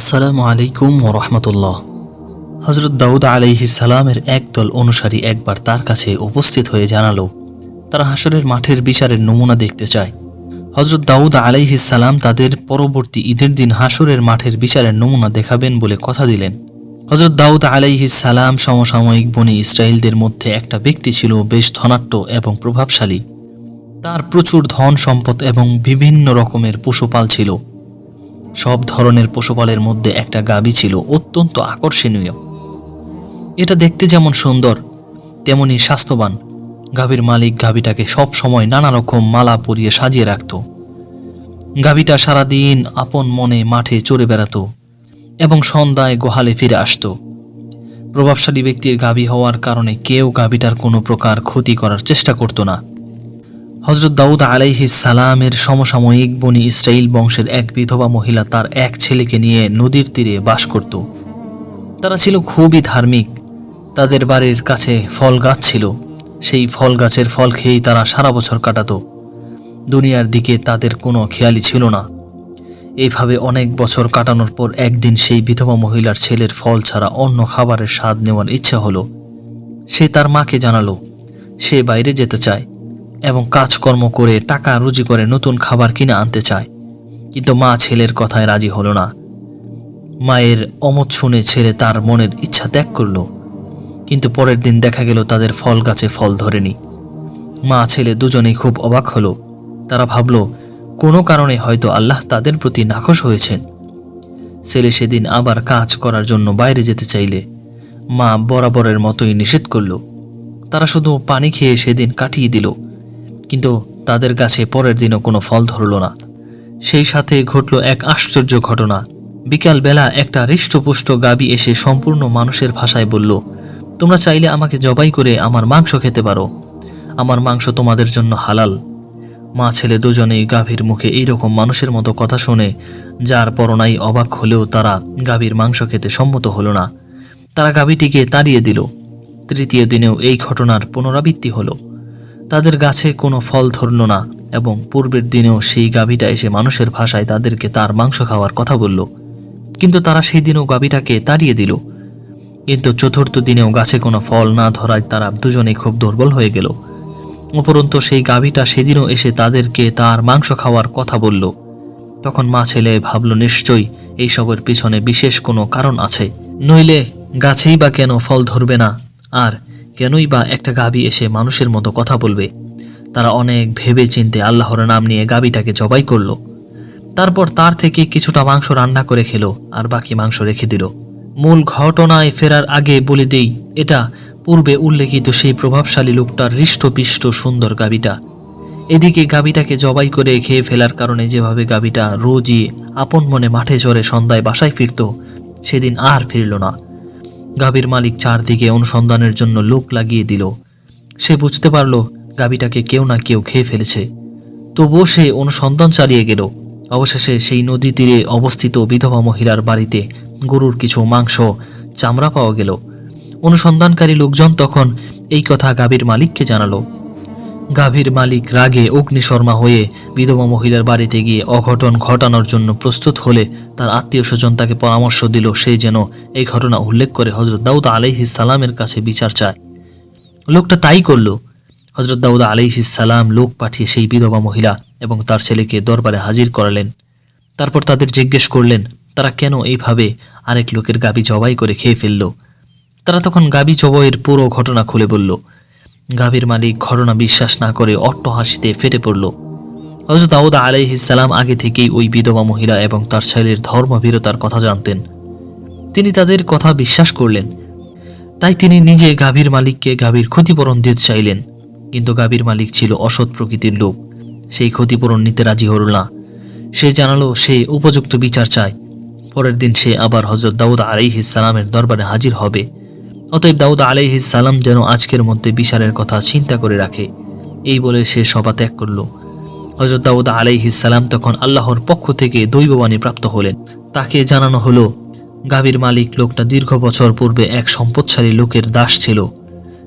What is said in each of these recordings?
আসসালামু আলাইকুম রহমতুল্লাহ। হজরত দাউদ আলাইহি সালামের একদল অনুসারী একবার তার কাছে উপস্থিত হয়ে জানালো, তারা হাসরের মাঠের বিচারের নমুনা দেখতে চায়। হজরত দাউদ আলাইহি সালাম তাদের পরবর্তী ঈদের দিন হাসরের মাঠের বিচারের নমুনা দেখাবেন বলে কথা দিলেন। হজরত দাউদ আলাইহি সালাম সমসাময়িক বনি ইসরায়েলদের মধ্যে একটা ব্যক্তি ছিল বেশ ধনাট্য এবং প্রভাবশালী। তার প্রচুর ধন সম্পদ এবং বিভিন্ন রকমের পশুপাল ছিল। সব ধরনের পশুপালের মধ্যে একটা গাবি ছিল অত্যন্ত আকর্ষণীয়। এটা দেখতে যেমন সুন্দর, তেমনি স্বাস্থ্যবান। গাভীর মালিক গাভীটাকে সব সময় নানা রকম মালা পরিয়ে সাজিয়ে রাখত। গাভীটা সারাদিন আপন মনে মাঠে চড়ে বেড়াতো এবং সন্ধ্যায় গোহালে ফিরে আসতো। প্রভাবশালী ব্যক্তির গাভী হওয়ার কারণে কেউ গাভীটার কোনো প্রকার ক্ষতি করার চেষ্টা করত না। হজরত দাউদ আলাইহি সালামের সমসাময়িক বনি ইসরাইল বংশের এক বিধবা মহিলা তার এক ছেলেকে নিয়ে নদীর তীরে বাস করত। তারা ছিল খুবই ধার্মিক। তাদের বাড়ির কাছে ফল গাছ ছিল। সেই ফল গাছের ফল খেয়েই তারা সারা বছর কাটাত। দুনিয়ার দিকে তাদের কোনো খেয়ালই ছিল না। এইভাবে অনেক বছর কাটানোর পর একদিন সেই বিধবা মহিলার ছেলের ফল ছাড়া অন্য খাবারের স্বাদ নেওয়ার ইচ্ছা হলো। সে তার মাকে জানালো, সে বাইরে যেতে চায়। এবং কাজকর্ম করে টাকা রুজি করে নতুন খাবার কিনে আনতে চায়। কিন্তু মা ছেলের কথায় রাজি হলো না। মায়ের অমত শুনে ছেলে তার মনের ইচ্ছা ত্যাগ করল। কিন্তু পরের দিন দেখা গেল তাদের ফল গাছে ফল ধরেনি। মা ছেলে দুজনেই খুব অবাক হলো। তারা ভাবল, কোনো কারণে হয়তো আল্লাহ তাদের প্রতি নাখোশ হয়েছেন। ছেলে সেদিন আবার কাজ করার জন্য বাইরে যেতে চাইলে। মা বরাবরের মতোই নিষেধ করল। তারা শুধু পানি খেয়ে সেদিন কাটিয়ে দিল। কিন্তু তাদের গাছে পরের দিনও কোনো ফল ধরল না। সেই সাথে ঘটল এক আশ্চর্য ঘটনা। বিকালবেলা একটা হৃষ্টপুষ্ট গাবি এসে সম্পূর্ণ মানুষের ভাষায় বলল, তোমরা চাইলে আমাকে জবাই করে আমার মাংস খেতে পারো। আমার মাংস তোমাদের জন্য হালাল। মা ছেলে দুজনেই গাভীর মুখে এইরকম মানুষের মতো কথা শুনে, যার পরনাই অবাক হলেও তারা গাভীর মাংস খেতে সম্মত হলো না। তারা গাভীটিকে তাড়িয়ে দিল। তৃতীয় দিনেও এই ঘটনার পুনরাবৃত্তি হলো। তাদের গাছে কোনো ফল ধরল না এবং পূর্বের দিনেও সেই গাভীটা এসে মানুষের ভাষায় তাদেরকে তার মাংস খাওয়ার কথা বলল। কিন্তু তারা সেই দিনও গাভীটাকে তাড়িয়ে দিল। কিন্তু চতুর্থ দিনেও গাছে কোনো ফল না ধরায় তারা দুজনেই খুব দুর্বল হয়ে গেল। উপরন্তু সেই গাভীটা সেদিনও এসে তাদেরকে তার মাংস খাওয়ার কথা বলল। তখন মা ছেলে ভাবল, নিশ্চয়ই এইসবের পিছনে বিশেষ কোনো কারণ আছে। নইলে গাছেই বা কেন ফল ধরবে না? আর কেনই বা একটা গাবি এসে মানুষের মতো কথা বলবে? তারা অনেক ভেবে চিনতে আল্লাহর নাম নিয়ে গাবিটাকে জবাই করল। তারপর তার থেকে কিছুটা মাংস রান্না করে খেলো আর বাকি মাংস রেখে দিল। মূল ঘটনায় ফেরার আগে বলে দেই, এটা পূর্বে উল্লেখিত সেই প্রভাবশালী লোকটার হৃষ্টপিষ্ট সুন্দর গাবিটা এদিকে গাবিটাকে জবাই করে খেয়ে ফেলার কারণে যেভাবে গাবিটা রোজই আপন মনে মাঠে চড়ে সন্ধ্যায় বাসায় ফিরত, সেদিন আর ফিরল না। গাভীর মালিক চারদিকে অনুসন্ধানের জন্য লোক লাগিয়ে দিল। সে বুঝতে পারল গাবিটাকে কেউ না কেউ খেয়ে ফেলেছে। তবুও সে অনুসন্ধান চালিয়ে গেল। অবশেষে সেই নদী তীরে অবস্থিত বিধবা মহিলার বাড়িতে গরুর কিছু মাংস, চামড়া পাওয়া গেল। অনুসন্ধানকারী লোকজন তখন এই কথা গাবির মালিককে জানালো। গাভীর মালিক রাগে অগ্নিশর্মা হয়ে বিধবা মহিলার বাড়িতে গিয়ে অঘটন ঘটানোর জন্য প্রস্তুত হলে তার আত্মীয় স্বজন তাকে পরামর্শ দিল, সে যেন এই ঘটনা উল্লেখ করে হজরত দাউদ আলাইহিস সালামের কাছে বিচার চায়। লোকটা তাই করল। হজরত দাউদ আলাইহিস সালাম লোক পাঠিয়ে সেই বিধবা মহিলা এবং তার ছেলেকে দরবারে হাজির করালেন। তারপর তাদের জিজ্ঞেস করলেন, তারা কেন এইভাবে আরেক লোকের গাবি জবাই করে খেয়ে ফেলল? তারা তখন গাবি জবাইয়ের পুরো ঘটনা খুলে বলল গাভীর মালিক ঘটনা বিশ্বাস না করে অট্ট হাসিতে ফেটে পড়ল। হজরত দাউদ আলাইহিসালাম আগে থেকেই ওই বিধবা মহিলা এবং তার ছেলের ধর্মভীরতার কথা জানতেন। তিনি তাদের কথা বিশ্বাস করলেন। তাই তিনি নিজে গাভীর মালিককে গাভীর ক্ষতিপূরণ দিতে চাইলেন। কিন্তু গাভীর মালিক ছিল অসৎ প্রকৃতির লোক। সেই ক্ষতিপূরণ নিতে রাজি হল না। সে জানালো, সে উপযুক্ত বিচার চায়। পরের দিন সে আবার হজরত দাউদ আলাইহিসালামের দরবারে হাজির হবে। অতএব দাউদ আলাইহিস সালাম যেন আজকের মধ্যে বিচারের কথা চিন্তা করে রাখে। এই বলে সে সভা ত্যাগ করল। হজরত দাউদ আলাইহিস সালাম তখন আল্লাহর পক্ষ থেকে দৈববাণী প্রাপ্ত হলেন। তাকে জানানো হলো, গাভীর মালিক লোকটা দীর্ঘ বছর পূর্বে এক সম্পদশালী লোকের দাস ছিল।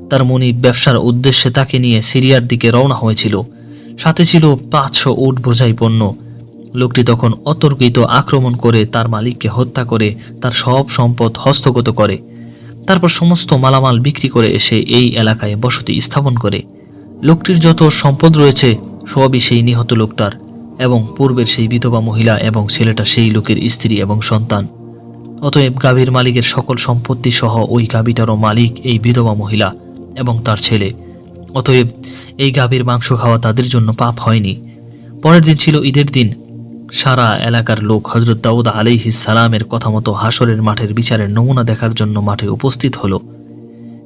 তার মনি ব্যবসার উদ্দেশ্যে তাকে নিয়ে সিরিয়ার দিকে রওনা হয়েছিল। সাথে ছিল পাঁচশো উট বোঝাই পণ্য। লোকটি তখন অতর্কিত আক্রমণ করে তার মালিককে হত্যা করে তার সব সম্পদ হস্তগত করে। তারপর সমস্ত মালামাল বিক্রি করে এসে এই এলাকায় বসতি স্থাপন করে। লোকটির যত সম্পদ রয়েছে, সবই সেই নিহত লোকটার এবং পূর্বের সেই বিধবা মহিলা এবং ছেলেটা সেই লোকের স্ত্রী এবং সন্তান। অতএব গাভীর মালিকের সকল সম্পত্তি সহ ওই গাভীটারও মালিক এই বিধবা মহিলা এবং তার ছেলে। অতএব এই গাভীর মাংস খাওয়া তাদের জন্য পাপ হয়নি। পরের দিন ছিল ঈদের দিন। সারা এলাকার লোক হজরত দাউদ আলাইহিস সালামের কথা মতো হাসরের মাঠের বিচারের নমুনা দেখার জন্য মাঠে উপস্থিত হলো।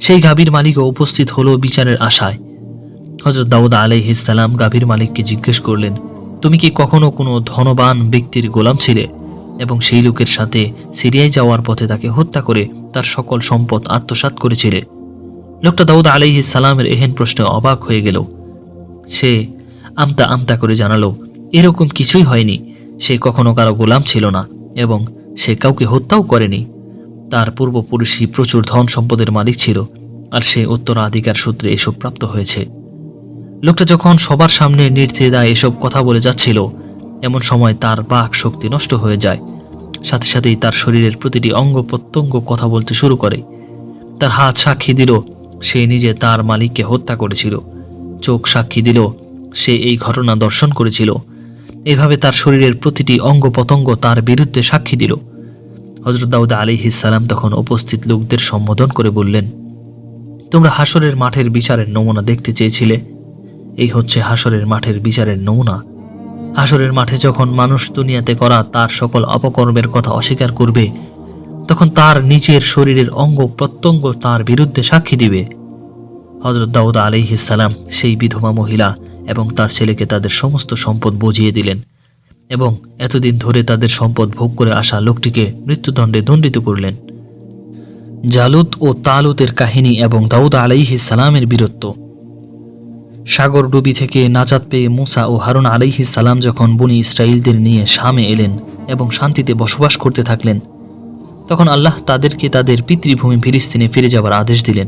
সেই গাভীর মালিকও উপস্থিত হলো বিচারের আশায়। হজরত দাউদ আলাইহিস সালাম গাভীর মালিককে জিজ্ঞেস করলেন, তুমি কি কখনো কোনো ধনবান ব্যক্তির গোলাম ছিলে? এবং সেই লোকের সাথে সিরিয়ায় যাওয়ার পথে তাকে হত্যা করে তার সকল সম্পদ আত্মসাৎ করেছিলে। লোকটা দাউদ আলাইহিস সালামের এহেন প্রশ্নে অবাক হয়ে গেল। সে আমতা আমতা করে জানালো, এরকম কিছুই হয়নি। সে কখনো কারও গোলাম ছিল না এবং সে কাউকে হত্যাও করেনি। তার পূর্বপুরুষই প্রচুর ধন সম্পদের মালিক ছিল আর সে উত্তরাধিকার সূত্রে এসব প্রাপ্ত হয়েছে। লোকটা যখন সবার সামনে নির্দ্বিধায় এসব কথা বলে যাচ্ছিল, এমন সময় তার বাক শক্তি নষ্ট হয়ে যায়। সাথে সাথেই তার শরীরের প্রতিটি অঙ্গ প্রত্যঙ্গ কথা বলতে শুরু করে। তার হাত সাক্ষী দিল, সে নিজে তার মালিককে হত্যা করেছিল। চোখ সাক্ষী দিল, সে এই ঘটনা দর্শন করেছিল। এভাবে তার শরীরের প্রতিটি অঙ্গ প্রত্যঙ্গ তার বিরুদ্ধে সাক্ষী দিল। হজরত দাউদ আলী সালাম তখন উপস্থিত লোকদের সম্বোধন করে বললেন, তোমরা হাসরের মাঠের বিচারের নমুনা দেখতে চেয়েছিলে। এই হচ্ছে হাসরের মাঠের বিচারের নমুনা। হাসরের মাঠে যখন মানুষ দুনিয়াতে করা তার সকল অপকর্মের কথা অস্বীকার করবে, তখন তার নিজের শরীরের অঙ্গ প্রত্যঙ্গ তার বিরুদ্ধে সাক্ষী দিবে। হজরত দাউদ আলিহিসাল্লাম সেই বিধবা মহিলা এবং তার ছেলেকে তাদের সমস্ত সম্পদ বুঝিয়ে দিলেন এবং এতদিন ধরে তাদের সম্পদ ভোগ করে আসা লোকটিকে মৃত্যুদণ্ডে দণ্ডিত করলেন। জালুত ও তালুতের কাহিনী এবং দাউদ আলাইহিস সালামের বীরত্ব। সাগর ডুবি থেকে নাজাত পেয়ে মুসা ও হারুন আলাইহিস সালাম যখন বনি ইসরায়েলদের নিয়ে শামে এলেন এবং শান্তিতে বসবাস করতে থাকলেন, তখন আল্লাহ তাদেরকে তাদের পিতৃভূমি ফিরিস্তিনে ফিরে যাবার আদেশ দিলেন।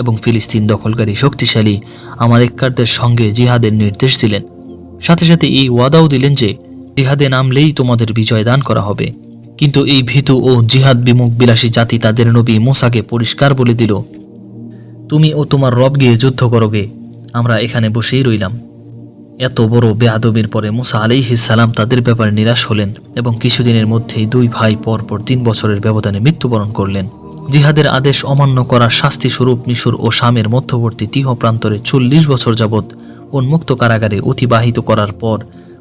এবং ফিলিস্তিন দখলকারী শক্তিশালী আমারেক্কারদের সঙ্গে জিহাদের নির্দেশ দিলেন। সাথে সাথে এই ওয়াদাও দিলেন যে, জিহাদে নামলেই তোমাদের বিজয় দান করা হবে। কিন্তু এই ভীতু ও জিহাদ বিমুখ বিলাসী জাতি তাদের নবী মুসাকে পরিষ্কার বলে দিল, তুমি ও তোমার রব গিয়ে যুদ্ধ করোগে আমরা এখানে বসেই রইলাম। এত বড় বেআদবির পরে মুসা আলাইহিস সালাম তাদের ব্যাপারে নিরাশ হলেন এবং কিছুদিনের মধ্যেই দুই ভাই পরপর তিন বছরের ব্যবধানে মৃত্যুবরণ করলেন। জিহাদের আদেশ অমান্য করার শাস্তি স্বরূপ মিশর ও শামের মধ্যবর্তী তিহ প্রান্তরে চল্লিশ বছর যাবৎ উন্মুক্ত কারাগারে অতিবাহিত করার পর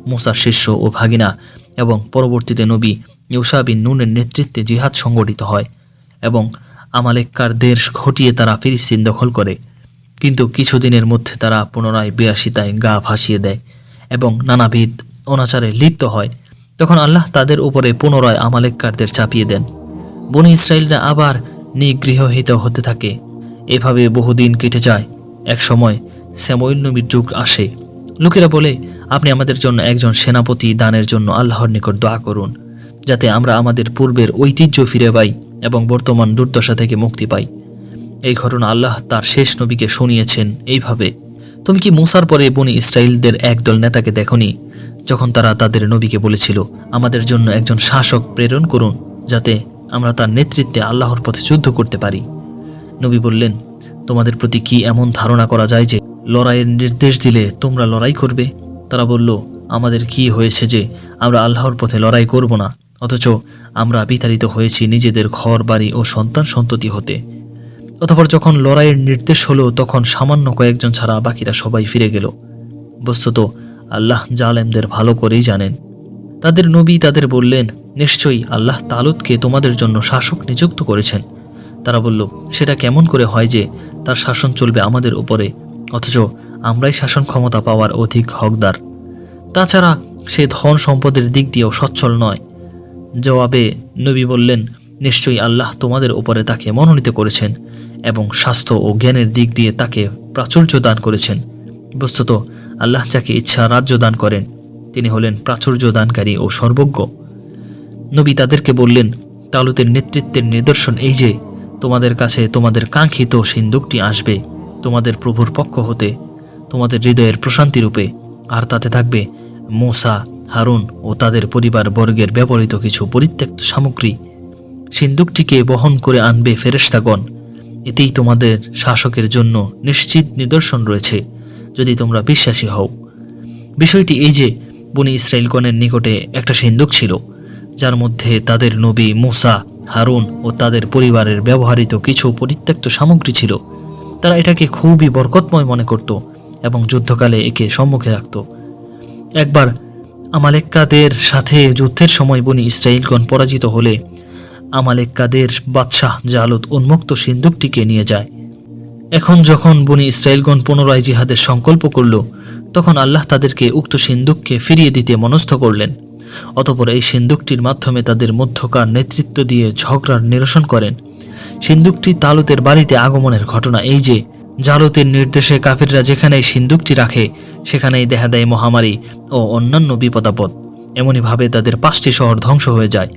মুসার শিষ্য ও ভাগিনা এবং পরবর্তীতে নবী ইউসা বিন নুনের নেতৃত্বে জিহাদ সংগঠিত হয় এবং আমালেক্কার দেশ ঘটিয়ে তারা ফিলিস্তিন দখল করে। কিন্তু কিছুদিনের মধ্যে তারা পুনরায় বিরাসিতায় গা ভাসিয়ে দেয় এবং নানাবিধ অনাচারে লিপ্ত হয়। তখন আল্লাহ তাদের উপরে পুনরায় আমালেক্কারদের চাপিয়ে দেন। বনি ইসরায়েলরা আবার নিগৃহহিত হতে থাকে। এভাবে বহুদিন কেটে যায়। এক সময় শ্যামইল নবীর যুগ আসে। লোকেরা বলে, আপনি আমাদের জন্য একজন সেনাপতি দানের জন্য আল্লাহর নিকট দোয়া করুন, যাতে আমরা আমাদের পূর্বের ঐতিহ্য ফিরে পাই এবং বর্তমান দুর্দশা থেকে মুক্তি পাই। এই ঘটনা আল্লাহ তার শেষ নবীকে শুনিয়েছেন এইভাবে। তুমি কি মুসার পরে বনি ইসরায়েলদের একদল নেতাকে দেখনি, যখন তারা তাদের নবীকে বলেছিল, আমাদের জন্য একজন শাসক প্রেরণ করুন, যাতে আমরা তার নেতৃত্বে আল্লাহর পথে যুদ্ধ করতে পারি। নবী বললেন, তোমাদের প্রতি কি এমন ধারণা করা যায় যে লড়াইয়ের নির্দেশ দিলে তোমরা লড়াই করবে? তারা বলল, আমাদের কি হয়েছে যে আমরা আল্লাহর পথে লড়াই করব না, অথচ আমরা বিতাড়িত হয়েছি নিজেদের ঘর, বাড়ি ও সন্তান সন্ততি হতে। অতপর যখন লড়াইয়ের নির্দেশ হলো, তখন সামান্য কয়েকজন ছাড়া বাকিরা সবাই ফিরে গেল। বস্তুত আল্লাহ জালেমদের ভালো করেই জানেন। তাদের নবী তাদের বললেন নিশ্চয়ই আল্লাহ তালুদকে তোমাদের জন্য শাসক নিযুক্ত করেছেন। তারা বলল, সেটা কেমন করে হয় যে তার শাসন চলবে আমাদের উপরে, অথচ আমরাই শাসন ক্ষমতা পাওয়ার অধিক হকদার। তাছাড়া সে ধন সম্পদের দিক দিয়েও সচ্ছল নয়। জবাবে নবী বললেন, নিশ্চয়ই আল্লাহ তোমাদের উপরে তাকে মনোনীত করেছেন এবং স্বাস্থ্য ও জ্ঞানের দিক দিয়ে তাকে প্রাচুর্য দান করেছেন। বস্তুত, আল্লাহ যাকে ইচ্ছা রাজ্য দান করেন, তিনি হলেন প্রাচুর্য দানকারী ও সর্বজ্ঞ। নবী তাদেরকে বললেন, তালুতের নেতৃত্বের নিদর্শন এই যে, তোমাদের কাছে তোমাদের কাঙ্ক্ষিত সিন্দুকটি আসবে, তোমাদের প্রভুর পক্ষ হতে, তোমাদের হৃদয়ের প্রশান্তি রূপে, আর তাতে থাকবে মোসা, হারুন ও তাদের পরিবার বর্গের ব্যবহৃত কিছু পরিত্যক্ত সামগ্রী। সিন্দুকটিকে বহন করে আনবে ফেরেশতাগণ। এতেই তোমাদের শাসকের জন্য নিশ্চিত নিদর্শন রয়েছে, যদি তোমরা বিশ্বাসী হও। বিষয়টি এই যে, বনি ইসরায়েলগণের নিকটে একটা সিন্দুক ছিল। যার মধ্যে তাদের নবী মুসা, হারুন ও তাদের পরিবারের ব্যবহৃত কিছু পরিত্যক্ত সামগ্রী ছিল। তারা এটাকে খুবই বরকতময় মনে করত এবং যুদ্ধকালে একে সম্মুখে রাখত। একবার আমালেক্কাদের সাথে যুদ্ধের সময় বনি ইসরায়েলগণ পরাজিত হলে আমালেক্কাদের বাদশাহ জালুদ উন্মুক্ত সিন্দুকটিকে নিয়ে যায়। এখন যখন বনি ইসরায়েলগণ পুনরায় জিহাদের সংকল্প করল, তখন আল্লাহ তাদেরকে উক্ত সিন্দুককে ফিরিয়ে দিতে মনস্থ করলেন। অতপর এই সিন্দুকটির মাধ্যমে তাদের মধ্যকার নেতৃত্ব দিয়ে ঝগড়ার নিরসন করেন। সিন্দুকটি তালুতের বাড়িতে আগমনের ঘটনা এই যে, জালুতের নির্দেশে কাফিররা যেখানে সিন্দুকটি রাখে, সেখানেই দেখা দেয় মহামারী ও অন্যান্য বিপদাপদ। এমনইভাবে তাদের পাঁচটি শহর ধ্বংস হয়ে যায়।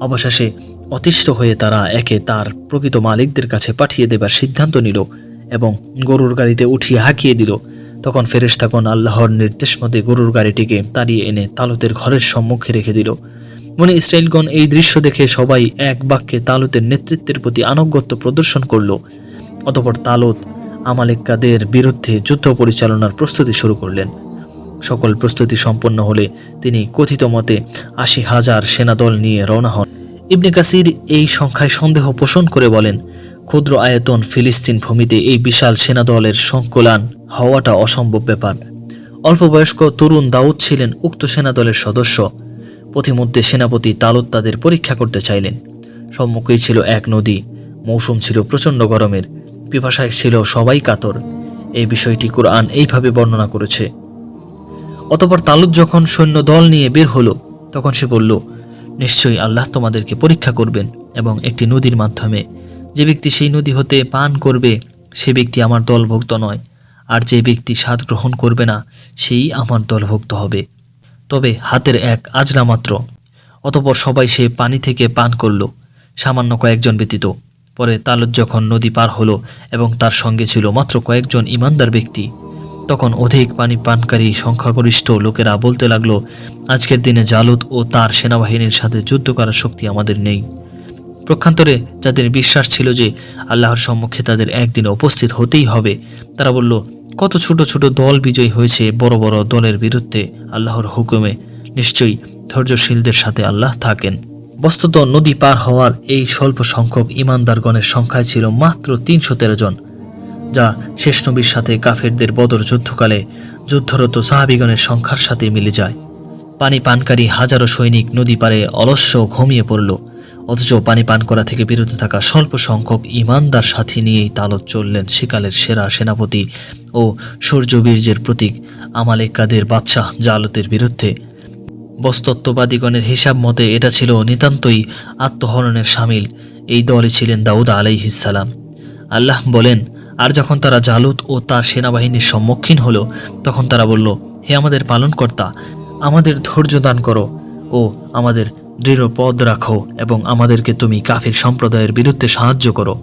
অবশেষে অতিষ্ঠ হয়ে তারা একে তার প্রকৃত মালিকদের কাছে পাঠিয়ে দেবার সিদ্ধান্ত নিল এবং গরুর গাড়িতে উঠিয়ে হাঁকিয়ে দিল। তখন ফেরেশতাগণ আল্লাহর নির্দেশ মতে গরুর গাড়িটিকে তাড়িয়ে এনে তালুতের ঘরের সম্মুখে রেখে দিল। মনে ইসরায়েলগণ এই দৃশ্য দেখে সবাই এক বাক্যে তালুতের নেতৃত্বের প্রতি আনুগত্য প্রদর্শন করল। অতপর তালুত আমালেক্কাদের বিরুদ্ধে যুদ্ধ পরিচালনার প্রস্তুতি শুরু করলেন। সকল প্রস্তুতি সম্পন্ন হলে তিনি কথিত মতে আশি হাজার সেনাদল নিয়ে রওনা হন। ইবনে কাসির এই সংখ্যায় সন্দেহ পোষণ করে বলেন ক্ষুদ্র আয়তন ফিলিস্তিন ভূমিতে এই বিশাল সেনাদলের সংকলান হওয়াটা অসম্ভব ব্যাপার। অল্প বয়স্ক তরুণ দাউদ ছিলেন উক্ত সেনাদলের সদস্য। পথিমধ্যে সেনাপতি তালুত তাদের পরীক্ষা করতে চাইলেন। সম্মুখেই ছিল এক নদী। মৌসুম ছিল প্রচণ্ড গরমের। পিপাসায় ছিল সবাই কাতর। এই বিষয়টি কোরআন এইভাবে বর্ণনা করেছে। অতপর তালুত যখন সৈন্য দল নিয়ে বের হলো, তখন সে বলল, নিশ্চয়ই আল্লাহ তোমাদেরকে পরীক্ষা করবেন এবং একটি নদীর মাধ্যমে যে ব্যক্তি সেই নদী হতে পান করবে, সে ব্যক্তি আমার দলভুক্ত নয়। আর যে ব্যক্তি স্বাদ গ্রহণ করবে না, সেই আমার দলভুক্ত হবে। তবে হাতের এক আজরা মাত্র। অতপর সবাই সে পানি থেকে পান করল। সামান্য কয়েকজন ব্যতীত। পরে তালুত যখন নদী পার হলো এবং তার সঙ্গে ছিল মাত্র কয়েকজন ইমানদার ব্যক্তি, তখন অধিক পানি পানকারী সংখ্যাগরিষ্ঠ লোকেরা বলতে লাগল, আজকের দিনে জালুদ ও তার সেনাবাহিনীর সাথে যুদ্ধ করার শক্তি আমাদের নেই। প্রক্ষান্তরে যাদের বিশ্বাস ছিল যে আল্লাহর সম্মুখে তাদের একদিন উপস্থিত হতেই হবে, তারা বলল, কত ছোট ছোট দল বিজয়ী হয়েছে বড় বড় দলের বিরুদ্ধে আল্লাহর হুকুমে। নিশ্চয়ই ধৈর্যশীলদের সাথে আল্লাহ থাকেন। বস্তুত নদী পার হওয়ার এই স্বল্প সংখ্যক ইমানদারগণের সংখ্যায় ছিল মাত্র তিনশো তেরো জন, যা শেষ নবীর সাথে কাফেরদের বদর যুদ্ধকালে যুদ্ধরত সাহাবিগণের সংখ্যার সাথে মিলে যায়। পানি পানকারী হাজারো সৈনিক নদী পারে অলস্য ঘুমিয়ে পড়ল। অথচ পানি পান করা থেকে বিরত থাকা স্বল্প সংখ্যক ইমানদার সাথী নিয়েই তালত চললেন সেকালের সেরা সেনাপতি ও সূর্যবীর্যের প্রতীক আমালেকাদের বাদশাহ জালতের বিরুদ্ধে। বস্তত্ববাদীগণের হিসাব মতে এটা ছিল নিতান্তই আত্মহরণের সামিল। এই দলে ছিলেন দাউদ আলাইহিসালাম আল্লাহ বলেন, আর যখন তারা জালুত ও তার সেনাবাহিনীর সম্মুখীন হলো, তখন তারা বলল, হে আমাদের পালনকর্তা, আমাদের ধৈর্য দান করো। ও আমাদের দৃঢ় পদ রাখো এবং আমাদেরকে তুমি কাফির সম্প্রদায়ের বিরুদ্ধে সাহায্য করো।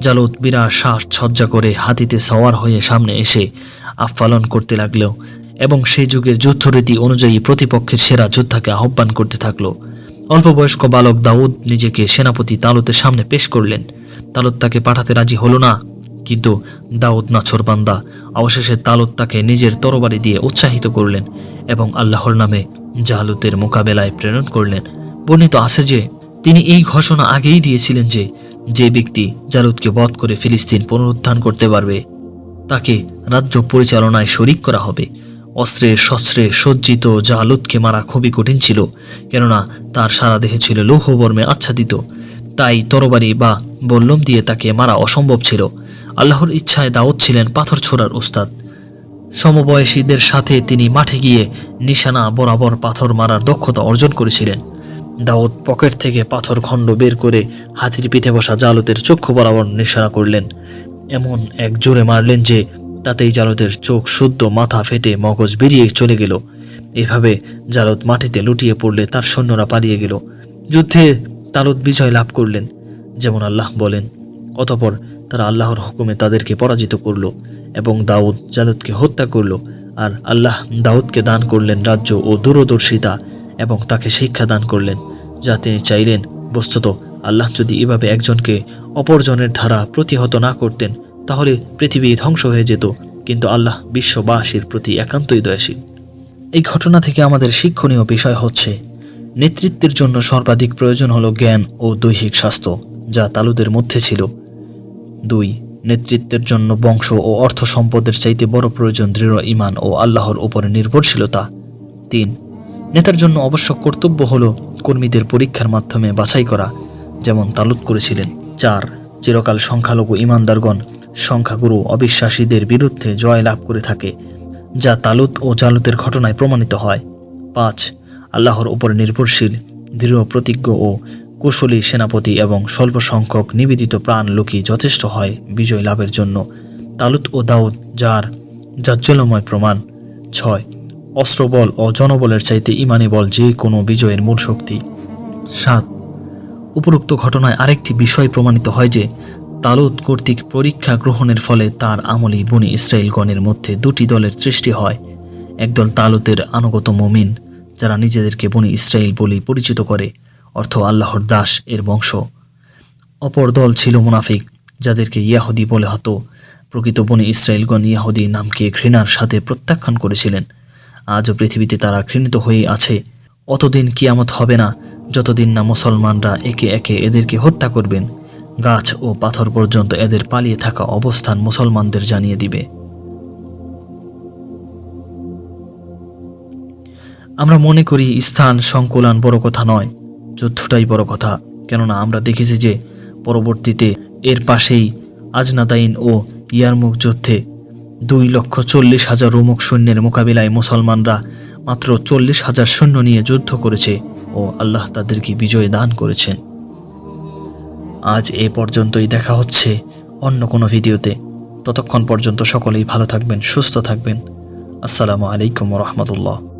জালুত বিরাট শ্বাস সজ্জা করে হাতিতে সওয়ার হয়ে সামনে এসে আফালন করতে লাগল এবং সেই যুগের যুদ্ধরীতি অনুযায়ী প্রতিপক্ষের সেরা যোদ্ধাকে আহ্বান করতে থাকল। অল্প বয়স্ক বালক দাউদ নিজেকে সেনাপতি তালুতের সামনে পেশ করলেন। তালুত তাকে পাঠাতে রাজি হলো না। কিন্তু দাউদ নাছরবান্দা অবশেষে তালুত তাকে নিজের তরবারি দিয়ে উৎসাহিত করলেন এবং আল্লাহর নামে জালুতের মোকাবেলায় প্রেরণ করলেন। বর্ণিত আছে যে, তিনি এই ঘোষণা আগেই দিয়েছিলেন যে যে ব্যক্তি জালুদকে বধ করে ফিলিস্তিন পুনরুত্থান করতে পারবে, তাকে রাজ্য পরিচালনায় শরিক করা হবে। অস্ত্রে শস্ত্রে সজ্জিত জালুদকে মারা খুবই কঠিন ছিল, কেননা তার সারা দেহে ছিল লৌহবর্মে আচ্ছাদিত। তাই তরবারি বা বল্লম দিয়ে তাকে মারা অসম্ভব ছিল। আল্লাহর ইচ্ছায় দাউদ ছিলেন পাথর ছোড়ার উস্তাদ সমবয়সীদের সাথে তিনি মাঠে গিয়ে নিশানা বরাবর পাথর মারার দক্ষতা অর্জন করেছিলেন। দাউদ পকেট থেকে পাথর খণ্ড বের করে হাতির পিঠে বসা জালতের চক্ষু বরাবর নিশানা করলেন। এমন এক জোরে মারলেন যে তাতেই জালতের চোখ শুদ্ধ, মাথা ফেটে মগজ বেরিয়ে চলে গেল। এভাবে জালুত মাটিতে লুটিয়ে পড়লে তার সৈন্যরা পালিয়ে গেল। যুদ্ধে তালুত বিজয় লাভ করলেন, যেমন আল্লাহ বলেন। অতপর তারা আল্লাহর হুকুমে তাদেরকে পরাজিত করল এবং দাউদ জালুদকে হত্যা করল। আর আল্লাহ দাউদকে দান করলেন রাজ্য ও দূরদর্শিতা এবং তাকে শিক্ষা দান করলেন। যা তিনি চাইলেন। বস্তুত আল্লাহ যদি এভাবে একজনকে অপরজনের ধারা প্রতিহত না করতেন, তাহলে পৃথিবী ধ্বংস হয়ে যেত। কিন্তু আল্লাহ বিশ্ববাসীর প্রতি একান্তই দয়াশীল। এই ঘটনা থেকে আমাদের শিক্ষণীয় বিষয় হচ্ছে, নেতৃত্বের জন্য সর্বাধিক প্রয়োজন হলো জ্ঞান ও দৈহিক স্বাস্থ্য, যা তালুদের মধ্যে ছিল। দুই, নেতৃত্বের জন্য বংশ ও অর্থ সম্পদের চাইতে বড় প্রয়োজন দৃঢ় ইমান ও আল্লাহর উপরে নির্ভরশীলতা। তিন, নেতার জন্য অবশ্য কর্তব্য হল কর্মীদের পরীক্ষার মাধ্যমে বাছাই করা, যেমন তালুত করেছিলেন। চার, চিরকাল সংখ্যালঘু ইমানদারগণ সংখ্যাগুরু অবিশ্বাসীদের বিরুদ্ধে জয় লাভ করে থাকে, যা তালুত ও জালুতের ঘটনায় প্রমাণিত হয়। পাঁচ, আল্লাহর উপর নির্ভরশীল, দৃঢ়, প্রতিজ্ঞ ও কুশলী সেনাপতি এবং স্বল্প সংখ্যক নিবেদিত প্রাণ লোকই যথেষ্ট হয় বিজয় লাভের জন্য। তালুত ও দাউদ, যার জাজ্জলময় প্রমাণ। ছয়, অস্ত্রবল ও জনবলের চাইতে ইমানি বল যে কোনো বিজয়ের মূল শক্তি। সাত, উপরোক্ত ঘটনায় আরেকটি বিষয় প্রমাণিত হয় যে, তালুত কর্তৃক পরীক্ষা গ্রহণের ফলে তার আমলি বনি ইসরায়েলগণের মধ্যে দুটি দলের সৃষ্টি হয়। একদল তালুতের আনুগত মমিন, যারা নিজেদেরকে বনি ইসরায়েল বলেই পরিচিত করে। অর্থ আল্লাহর দাস এর বংশ। অপর দল ছিল মুনাফিক, যাদেরকে ইয়াহুদি বলে হতো। প্রকৃত বনি ইসরায়েলগণ ইয়াহুদি নামকে ঘৃণার সাথে প্রত্যাখ্যান করেছিলেন। আজও পৃথিবীতে তারা ঘৃণিত হয়েই আছে। অতদিন কিয়ামত হবে না, যতদিন না মুসলমানরা একে একে এদেরকে হত্যা করবেন। গাছ ও পাথর পর্যন্ত এদের পালিয়ে থাকা অবস্থান মুসলমানদের জানিয়ে দিবে। আমরা মনে করি স্থান, সংকুলান বড় কথা নয়। যুদ্ধটাই বড় কথা। কেননা আমরা দেখেছি যে, পরবর্তীতে এর পাশেই আজনাদাইন ও ইয়ারমুখ যুদ্ধে দুই লক্ষ চল্লিশ হাজার রোমক সৈন্যের মোকাবিলায় মুসলমানরা মাত্র চল্লিশ হাজার সৈন্য নিয়ে যুদ্ধ করেছে ও আল্লাহ তাদেরকে বিজয় দান করেছেন। আজ এ পর্যন্তই দেখা হচ্ছে অন্য কোনো ভিডিওতে। ততক্ষণ পর্যন্ত সকলেই ভালো থাকবেন, সুস্থ থাকবেন। আসসালামু আলাইকুম রহমতুল্লাহ।